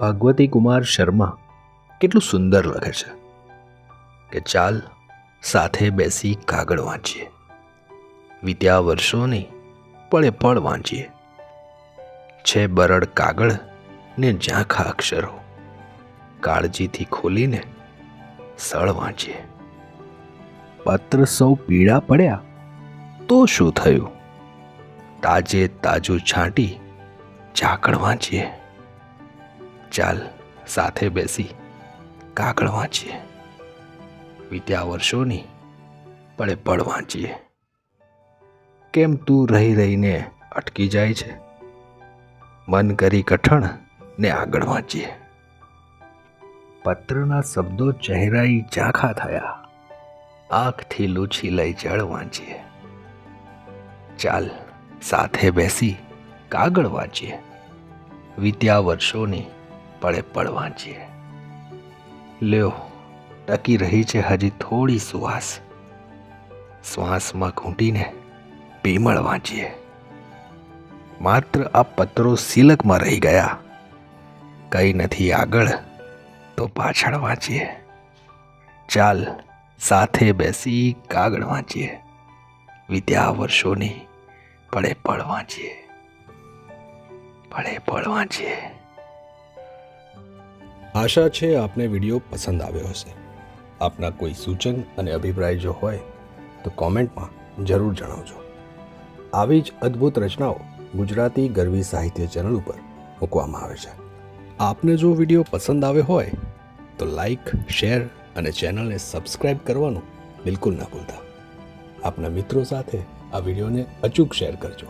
ભાગવતી કુમાર શર્મા કેટલું સુંદર લખે છે કે ચાલ સાથે બેસી કાગળ વાંચીએ. વીત્યા વર્ષોની પળે પળ વાંચીએ. છે બરડ કાગળ ને ઝાંખા અક્ષરો. કાળજીથી ખોલીને સળ વાંચીએ. પત્ર સૌ પીળા પડ્યા તો શું થયું? તાજે તાજું છાંટી ઝાકળ વાંચીએ. ચાલ, સાથે બેસી કાગળ વાંચીએ. વીત્યા વર્ષોની પળે પળ વાંચીએ. કેમ તું રહી રહીને અટકી જાય છે? મન કરી કઠણ ને આગળ વાંચીએ. પત્રના શબ્દો ચહેરાઈ ઝાંખા થયા. આંખથી લૂછી લઈ જળ વાંચીએ. ચાલ, સાથે બેસી કાગળ વાંચીએ. વીત્યા વર્ષોની પળે પળ વાંચીએ લ્યો, ટકી રહી છે હજી થોડી સુવાસ શ્વાસમાં ઘૂંટીને પીમળ વાંચીએ માત્ર આ પત્રો સિલકમાં રહી ગયા. કંઈ નથી આગળ, તો પાછળ વાંચીએ ચાલ, સાથે બેસી કાગળ વાંચીએ વિદ્યા વર્ષોની પળે પળ વાંચીએ પળે પળ વાંચીએ આશા છે આપને વીડિયો પસંદ આવ્યો હશે. આપના કોઈ સૂચન અને અભિપ્રાય જો હોય, તો કોમેન્ટમાં જરૂર જણાવજો. આવી જ અદ્ભુત રચનાઓ ગુજરાતી ગરવી સાહિત્ય ચેનલ ઉપર મૂકવામાં આવે છે. આપને જો વીડિયો પસંદ આવ્યો હોય, તો લાઈક, શેર અને ચેનલને સબસ્ક્રાઇબ કરવાનું બિલકુલ ના ભૂલતા. આપના મિત્રો સાથે આ વિડીયોને અચૂક શેર કરજો.